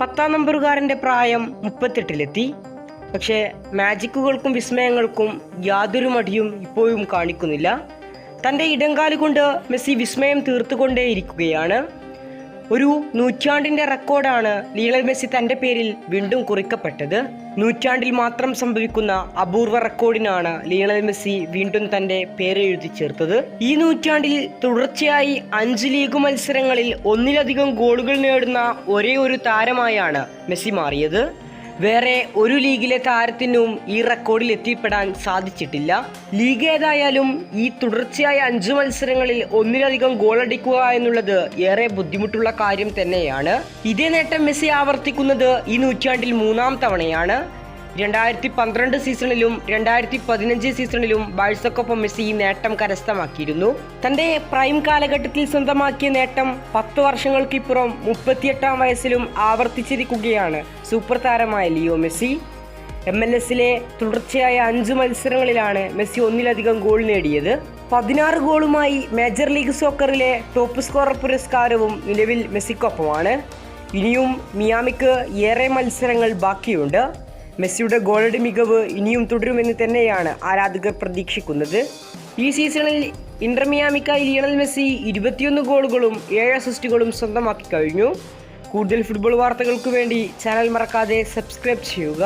പത്താം നമ്പറുകാരന്റെ പ്രായം മുപ്പത്തെട്ടിലെത്തി. പക്ഷേ മാജിക്കുകൾക്കും വിസ്മയങ്ങൾക്കും യാതൊരു മടിയും ഇപ്പോഴും കാണിക്കുന്നില്ല. തന്റെ ഇടങ്കാലുകൊണ്ട് മെസ്സി വിസ്മയം തീർത്തുകൊണ്ടേയിരിക്കുകയാണ്. ഒരു നൂറ്റാണ്ടിന്റെ റെക്കോർഡാണ് ലീണൽ മെസ്സി തന്റെ പേരിൽ വീണ്ടും കുറിക്കപ്പെട്ടത്. നൂറ്റാണ്ടിൽ മാത്രം സംഭവിക്കുന്ന അപൂർവ റെക്കോർഡിനാണ് ലീണൽ മെസ്സി വീണ്ടും തന്റെ പേരെഴുതി ചേർത്തത്. ഈ നൂറ്റാണ്ടിൽ തുടർച്ചയായി അഞ്ച് ലീഗ് മത്സരങ്ങളിൽ ഒന്നിലധികം ഗോളുകൾ നേടുന്ന ഒരേ ഒരു താരമായാണ് മെസ്സി മാറിയത്. വേറെ ഒരു ലീഗിലെ താരത്തിനും ഈ റെക്കോർഡിൽ എത്തിപ്പെടാൻ സാധിച്ചിട്ടില്ല. ലീഗ് ഏതായാലും ഈ തുടർച്ചയായ അഞ്ച് മത്സരങ്ങളിൽ ഒന്നിലധികം ഗോൾ അടിക്കുക എന്നുള്ളത് ഏറെ ബുദ്ധിമുട്ടുള്ള കാര്യം തന്നെയാണ്. ഇതേ നേട്ടം മെസ്സി ആവർത്തിക്കുന്നത് ഈ നൂറ്റാണ്ടിൽ മൂന്നാം തവണയാണ്. രണ്ടായിരത്തി പന്ത്രണ്ട് സീസണിലും രണ്ടായിരത്തി പതിനഞ്ച് സീസണിലും ബാഴ്സക്കൊപ്പം മെസ്സി നേട്ടം കരസ്ഥമാക്കിയിരുന്നു. തന്റെ പ്രൈം കാലഘട്ടത്തിൽ സ്വന്തമാക്കിയ നേട്ടം പത്ത് വർഷങ്ങൾക്കിപ്പുറം മുപ്പത്തിയെട്ടാം വയസ്സിലും ആവർത്തിച്ചിരിക്കുകയാണ് സൂപ്പർ താരമായ ലിയോ മെസ്സി. എം എൽ എസിലെ തുടർച്ചയായ അഞ്ച് മത്സരങ്ങളിലാണ് മെസ്സി ഒന്നിലധികം ഗോൾ നേടിയത്. പതിനാറ് ഗോളുമായി മേജർ ലീഗ് സോക്കറിലെ ടോപ്പ് സ്കോറർ പുരസ്കാരവും നിലവിൽ മെസ്സിക്കൊപ്പമാണ്. ഇനിയും മിയാമിക്ക് ഏറെ മത്സരങ്ങൾ ബാക്കിയുണ്ട്. മെസ്സിയുടെ ഗോളുടെ മികവ് ഇനിയും തുടരുമെന്ന് തന്നെയാണ് ആരാധകർ പ്രതീക്ഷിക്കുന്നത്. ഈ സീസണിൽ ഇന്റർമിയാമിക്കായി ലിയണൽ മെസ്സി ഇരുപത്തിയൊന്ന് ഗോളുകളും ഏഴ് അസിസ്റ്റുകളും സ്വന്തമാക്കി കഴിഞ്ഞു. കൂടുതൽ ഫുട്ബോൾ വാർത്തകൾക്ക് വേണ്ടി ചാനൽ മറക്കാതെ സബ്സ്ക്രൈബ് ചെയ്യുക.